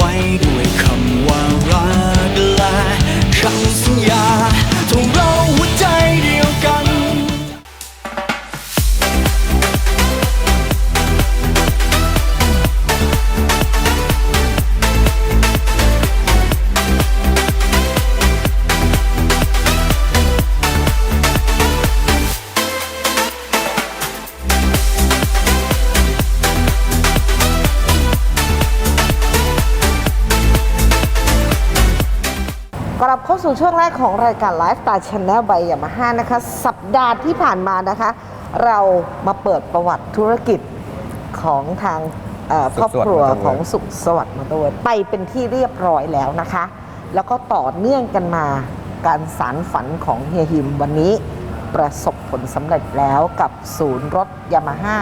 ไว้ด้วยคำว่ารักและคำสัญญา สู่ช่วงแรกของรายการไลฟ์สไตล์ช n แนลใบยามาฮ่านะคะ สัปดาห์ที่ผ่านมานะคะ เรามาเปิดประวัติธุรกิจของทางเอ่อคสุรขอบสวัสดิ์ครัวมอเตอร์เวิร์ดของสุขสวัสดิ์มอเตอร์เวิร์ดไปเป็นที่เรียบร้อยแล้วนะคะ แล้วก็ต่อเนื่องกันมาการสารฝันของเฮียฮิมวันนี้ประสบผลสำเร็จแล้วกับศูนย์รถยามาฮ่า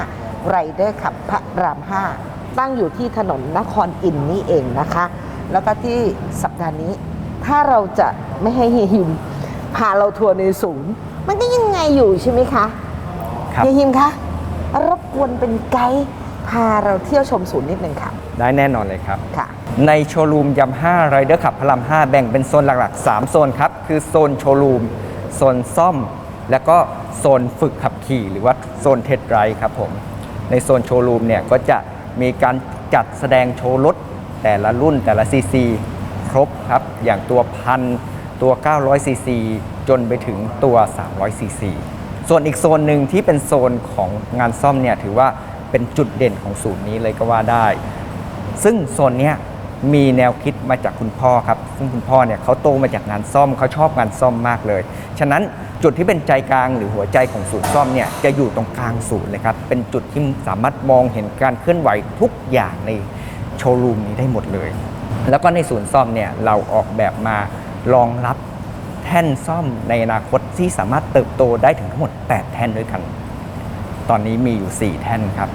ไรเดอร์ขับพระราม5ตั้งอยู่ที่ถนนนครอินทร์นี่เองนะคะ แล้วก็ที่สัปดาห์นี้ ถ้าเราจะไม่ให้เฮียฮิมพาเราทัวร์ในศูนย์มันก็ยังไงอยู่ใช่ไหมคะครับ เฮียฮิมคะรบกวนเป็นไกด์พาเราเที่ยวชมศูนย์นิดนึงค่ะได้แน่นอนเลยครับ ค่ะ ในโชว์รูมยำ5ไรเดอร์ขับพระราม5แบ่งเป็นโซนหลักๆ 3 โซนครับ คือโซนโชว์รูม โซนซ่อม และก็โซนฝึกขับขี่ หรือว่าโซนเทสไรด์ครับผม ในโซนโชว์รูมเนี่ยก็จะมีการจัดแสดงโชว์รถแต่ละรุ่นแต่ละซีซี ครบครับ อย่างตัวพันตัว 900 ซีซี จนไปถึงตัว 300 ซีซี ส่วนอีกโซนหนึ่งที่เป็นโซนของงานซ่อมเนี่ยถือว่าเป็นจุดเด่นของศูนย์นี้เลยก็ว่าได้ ซึ่งโซนเนี้ยมีแนวคิดมาจากคุณพ่อครับ ซึ่งคุณพ่อเนี่ยเขาโตมาจากงานซ่อมเขาชอบงานซ่อมมากเลย ฉะนั้นจุดที่เป็นใจกลางหรือหัวใจของศูนย์ซ่อมเนี่ยจะอยู่ตรงกลางศูนย์เลยครับ เป็นจุดที่สามารถมองเห็นการเคลื่อนไหวทุกอย่างในโชว์รูมนี้ได้หมดเลย แล้วก็ในศูนย์ซ่อมเนี่ยเราออกแบบมารองรับแท่นซ่อมในอนาคตที่สามารถเติบโตได้ถึงทั้งหมด 8 แท่นด้วยกัน ตอนนี้มีอยู่ 4 แท่นครับ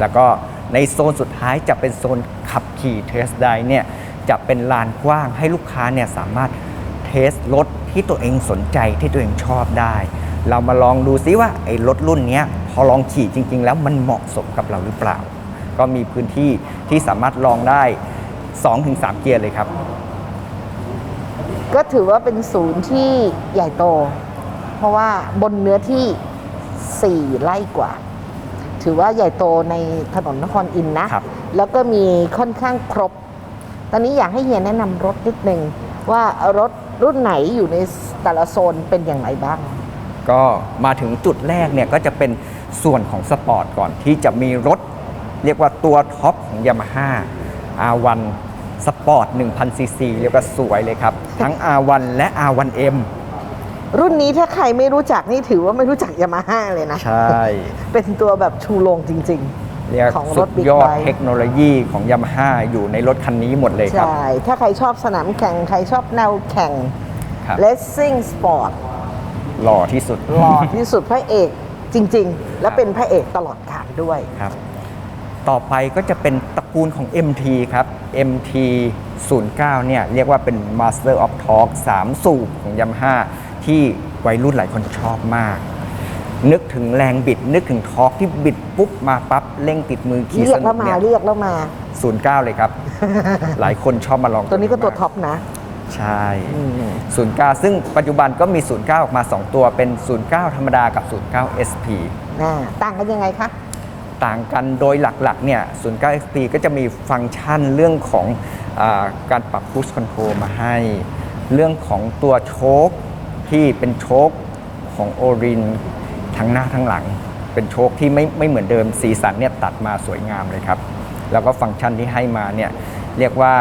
แล้วก็ในโซนสุดท้ายจะเป็นโซนขับขี่เทสไดเนี่ยจะเป็นลานกว้างให้ลูกค้าเนี่ยสามารถเทสรถที่ตัวเองสนใจที่ตัวเองชอบได้ เรามาลองดูซิว่าไอ้รถรุ่นนี้พอลองขี่จริง ๆ แล้วมันเหมาะสมกับเราหรือเปล่า ก็มีพื้นที่ที่สามารถลองได้ 2-3 เกียร์เลยครับ ก็ถือว่าเป็นศูนย์ที่ใหญ่โต เพราะว่าบนเนื้อที่ 4 ไร่กว่า ถือว่าใหญ่โตในถนนนครอินนะแล้วก็มีค่อนข้างครบ ตอนนี้อยากให้เฮียแนะนำรถนิดนึงว่ารถรุ่นไหนอยู่ในแต่ละโซนเป็นอย่างไรบ้าง ก็มาถึงจุดแรกเนี่ยก็จะเป็นส่วนของสปอร์ตก่อนที่จะมีรถ เรียกว่าตัวท็อปของยามาฮ่า R1 Sport 1000cc เรียกว่าสวยเลยครับ ทั้ง R1 และ R1M รุ่นนี้ถ้าใครไม่รู้จักนี่ถือว่าไม่รู้จักยามาฮ่าเลยนะ ใช่ เป็นตัวแบบชูโรงจริง ๆ เรียกของรถยอดเทคโนโลยีของยามาฮ่าอยู่ในรถคันนี้หมดเลยครับ ใช่ ถ้าใครชอบสนามแข่ง ใครชอบแนวแข่งเลสซิ่งสปอร์ตหล่อที่สุด หล่อที่สุดพระเอกจริง ๆ และเป็นพระเอกตลอดกาลด้วยครับ ต่อไปก็จะเป็นตระกูลของ MT ครับ MT 09เนี่ยเรียกว่าเป็น Master of Torque 3 สูบของ Yamaha ที่วัยรุ่นหลายคนชอบมาก นึกถึงแรงบิด นึกถึงทอร์กที่บิดปุ๊บมาปั๊บเร่งติดมือขี่เรียสกนุแล้วกมาเนี่ยเรียกแล้วมา 09 เลยครับ หลายคนชอบมาลองตัวนี้ก็ตัวมาท็อปนะใช่ อืม 09 ซึ่งปัจจุบันก็มี 09 ออกมา 2 ตัวเป็น 09 ธรรมดากับ 09 SP อ่าต่างกันยังไงคะ ต่างกันโดยหลักๆเนี่ย09 XP ก็จะมีฟังก์ชันเรื่องของอาการปรับ Cruise Control มาให้ เรื่องของตัวโชคที่เป็นโชคของโอรินทั้งหน้าทั้งหลัง เป็นโชคที่ไม่ไม่เหมือนเดิมสีสันเนี่ยตัดมาสวยงามเลยครับ แล้วก็ฟังก์ชันที่ให้มาเนี่ยเรียกว่า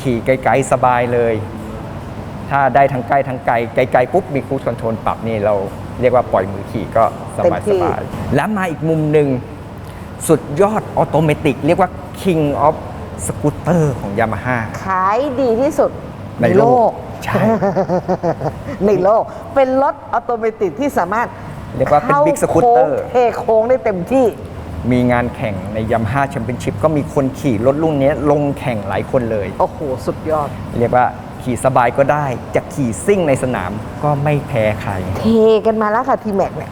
ขี่ไกลๆสบายเลย ถ้าได้ทั้งใกล้ทั้งไกลไกลๆปุ๊บมีคู i คอนโทรลปรับนี่เราเรียกว่าปล่อยมือขี่ก็สเต็มบายที่สบายแล้วมาอีกมุมหนึ่ง สุดยอดออโตเมติกเรียกว่า King of Scooter ของ Yamaha ขายดีที่สุดในโลก ใช่ ในโลก เป็นรถออโตเมติกที่สามารถเรียกว่าเป็น Big ข้าโค้ง Scooter เทโค้งได้เต็มที่ มีงานแข่งใน Yamaha Championship ก็มีคนขี่รถรุ่นนี้ลงแข่งหลายคนเลย โอ้โห สุดยอด เรียกว่าขี่สบายก็ได้ จะขี่ซิ่งในสนามก็ไม่แพ้ใคร เทกันมาแล้วค่ะทีแม็กเนี่ย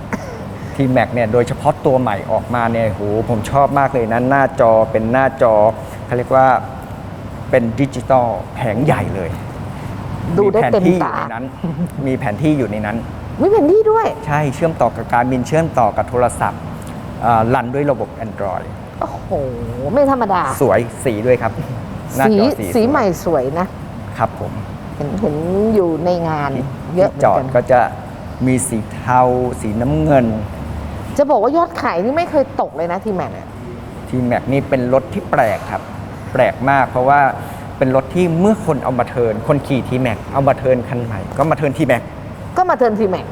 ทีแม็กเนี่ยโดยเฉพาะตัวใหม่ออกมาเนี่ยโหผมชอบมากเลยนะหน้าจอเป็นหน้าจอเขาเรียกว่าเป็นดิจิตอลแผงใหญ่เลยดูได้เต็มแผนที่อตายู่ในนั้น มีแผนที่อยู่ในนั้นไม่เป็นที่ด้วย ใช่เชื่อมต่อกับการบินเชื่อมต่อกับโทรศัพท์อ่ารันด้วยระบบ Android โอ้โห ไม่ธรรมดา สวยสีด้วยครับหน้าสีจอสีสีวยใหม่สวยนะ ครับผม เห็นเห็นอยู่ในงานเยอะที่เหมืจออนดกันก็จะมีสีเทา สีน้ำเงิน จะบอกว่ายอดขายนี่ไม่เคยตกเลยนะทีแมนทีแม็กนี่เป็นรถที่แปลกครับ แปลกมากเพราะว่าเป็นรถที่เมื่อคนเอามาเทิร์นคนขี่ทีแม็กเอามาเทิร์นคันใหม่ก็มาเทิร์นทีแม็กก็มาเทิร์นทีแมน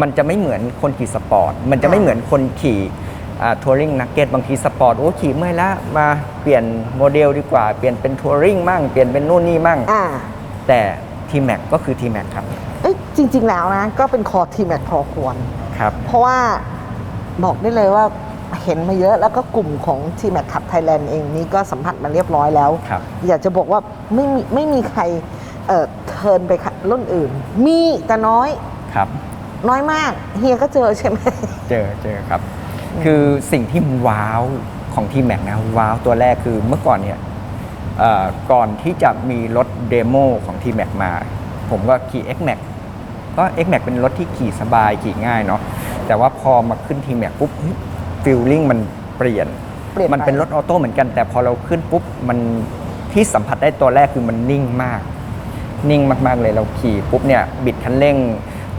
มันจะไม่เหมือนคนขี่สปอร์ต มันจะไม่เหมือนคนขี่ทัวริงนักเก็ตบางทีสปอร์ตโอ้ขี่เมื่อยละมาเปลี่ยนโมเดลดีกว่า เปลี่ยนเป็นทัวริงมั่งเปลี่ยนเป็นนู่นนี่มั่งอ่าแต่ทีแม็กก็คือทีแม็กครับเอ้ยจริง ๆ แล้วนะ ก็เป็นคอทีแมนพอควรครับ เพราะว่า บอกได้เลยว่าเห็นมาเยอะแล้วก็กลุ่มของทีแม c ขับไทยแลนด์เองนี่ก็สัมผัสมาเรียบร้อยแล้ว ครับ อยากจะบอกว่าไม่มีไม่มีใครเอ่อเทิร์นไปขับรุ่นอื่น มีแต่น้อยครับ น้อยมาก เฮียก็เจอใช่ไหม เจอเจอครับ คือสิ่งที่มันว้าวของทีแม็กนะว้าวตัวแรกคือเมื่อก่อนเนี่ยเอ่อก่อนที่จะมีรถเดโมของ t m a x มา ผมก็ขี่ X Max ก็ X Max เป็นรถที่ขี่สบายขี่ง่ายเนาะ แต่ว่าพอมาขึ้น t m a x ปุ๊บฟิลลิ่งมันเปลี่ยน เปลี่ยนไป มันเป็นรถออโต้เหมือนกัน แต่พอเราขึ้นปุ๊บมันที่สัมผัสได้ตัวแรกคือมันนิ่งมาก นิ่งมากๆเลยเราขี่ปุ๊บเนี่ยบิดคันเร่ง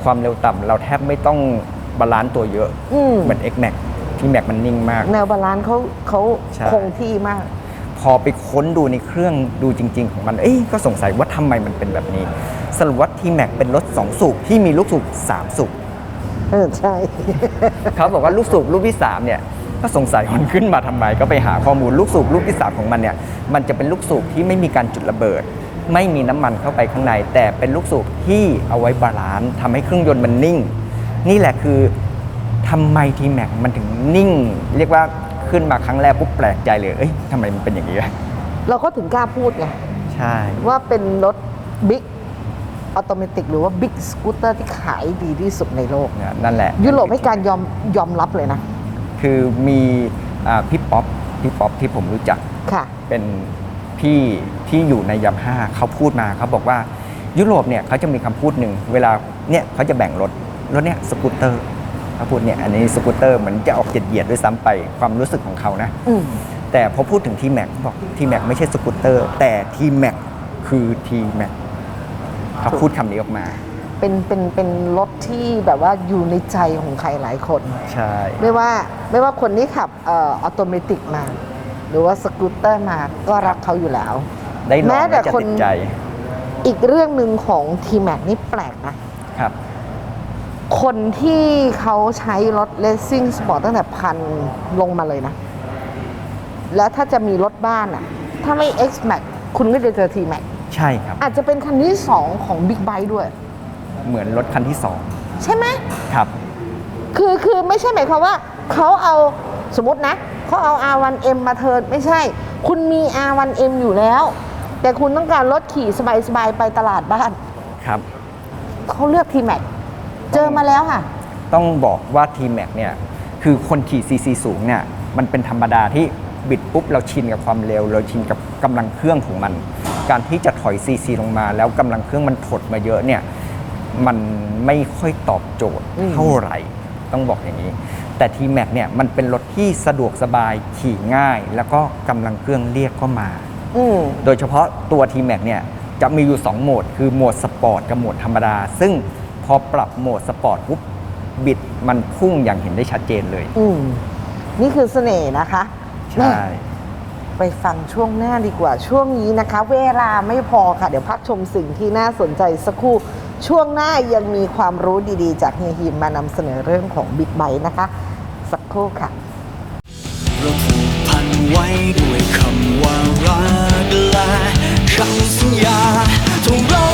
ความเร็วต่ำเราแทบไม่ต้องบาลานซ์ตัวเยอะ อืมเหมือน X Max ที่แม็กมันนิ่งมาก แนวบาลานซ์เขาเขาใช่ คงที่มาก พอไปค้นดูในเครื่องดูจริง ๆ ของมัน เอ้ยก็สงสัยว่าทำไมมันเป็นแบบนี้ สรุปว่าทีแม็กเป็นรถ 2 สูบที่มีลูกสูบ3 สูบเออ ใช่ เขาบอกว่าลูกสูบลูกที่3เนี่ยก็สงสัยมันขึ้นมาทำไมก็ไปหาข้อมูลลูกสูบลูกที่3ของมันเนี่ยมันจะเป็นลูกสูบที่ไม่มีการจุดระเบิด ไม่มีน้ำมันเข้าไปข้างใน แต่เป็นลูกสูบที่เอาไว้บาลานซ์ทำให้เครื่องยนต์มันนิ่ง นี่แหละคือทำไมทีแม็กมันถึงนิ่ง เรียกว่าขึ้นมาครั้งแรกปุ๊บแปลกใจเลย เอ้ยทำไมมันเป็นอย่างนี้วะเราก็ถึงกล้าพูดไง ใช่ ว่าเป็นรถบิ๊ก ออโตเมติกหรือว่าบิ๊กสกูตเตอร์ที่ขายดีที่สุดในโลก เนี่ยนั่นแหละยุโรปให้การยอมยอมรับเลยนะ คือมีอ่าพี่ป๊อปพี่ป๊อปที่ผมรู้จัก ค่ะ เป็นพี่ที่อยู่ในยามห้าเขาพูดมาเขาบอกว่ายุโรปเนี่ยเขาจะมีคำพูดหนึ่งเวลาเนี่ยเขาจะแบ่งรถรถเนี่ยสกูตเตอร์เขาพูดเนี่ยอันนี้สกูตเตอร์เหมือนจะออกเหยียดๆด้วยซ้ำไปความรู้สึกของเขานะ อืม แต่พอพูดถึงทีแม็กบอกทีแม็กไม่ใช่สกูตเตอร์ แต่ทีแม็กคือทีแม็ก เขาพูดคำนี้ออกมา เป็นเป็นเป็นรถที่แบบว่าอยู่ในใจของใครหลายคน ใช่ ไม่ว่าไม่ว่าคนที่ขับเออโตเมติกมา หรือว่าสกูตเตอร์มาก็รักเขาอยู่แล้ว ได้ลองแม้แต่แล้วจะคนติดใจ อีกเรื่องหนึ่งของ t m a x นี่แปลกนะครับ คนที่เขาใช้รถเลสซิ่งสปอร์ตตั้งแต่พันลงมาเลยนะ แล้วถ้าจะมีรถบ้านอะถ้าไม่ X Max คุณก็จะเจอ T Max ใช่ครับ อาจจะเป็นคันที่ 2 ของ Big Bike ด้วย เหมือนรถคันที่สองใช่ไหม ครับ คือคือไม่ใช่หมายความว่าเขาเอาสมมตินะเขาเอา R1M มาเทิร์นไม่ใช่ คุณมี R1M อยู่แล้ว แต่คุณต้องการรถขี่สบายๆ ไปตลาดบ้านครับ เขาเลือก T Max เจอมาแล้วค่ะ ต้องบอกว่า t m a x เนี่ยคือคนขี่ซีซีสูงเนี่ยมันเป็นธรรมดาที่บิดปุ๊บเราชินกับความเร็ว เราชินกับกำลังเครื่องของมัน การที่จะถอยซีซีลงมา แล้วกำลังเครื่องมันถดมาเยอะเนี่ยมันไม่ค่อยตอบโจทย์อืมเท่าไหร่ต้องบอกอย่างนี้ แต่ t m a x เนี่ยมันเป็นรถที่สะดวกสบายขี่ง่าย แล้วก็กำลังเครื่องเรียกก็มาอืมโดยเฉพาะตัว t m a x เนี่ยจะมีอยู่ 2 โหมด คือโหมดสปอร์ตกับโหมดธรรมดา ซึ่งพอปรับโหมดสปอร์ตปุ๊บบิดมันพุ่งอย่างเห็นได้ชัดเจนเลยอืมนี่คือเสน่ห์นะคะ ใช่แม่ ไปฟังช่วงหน้าดีกว่า ช่วงนี้นะคะ เวลาไม่พอค่ะ เดี๋ยวพักชมสิ่งที่น่าสนใจสักครู่ ช่วงหน้ายังมีความรู้ดีๆ จากเฮียฮิมมานำเสนอเรื่องของบิ๊กไบค์นะคะ สักครู่ค่ะรูกพันไว้ด้วยคำว่ารักและคำสัญญาทงเรา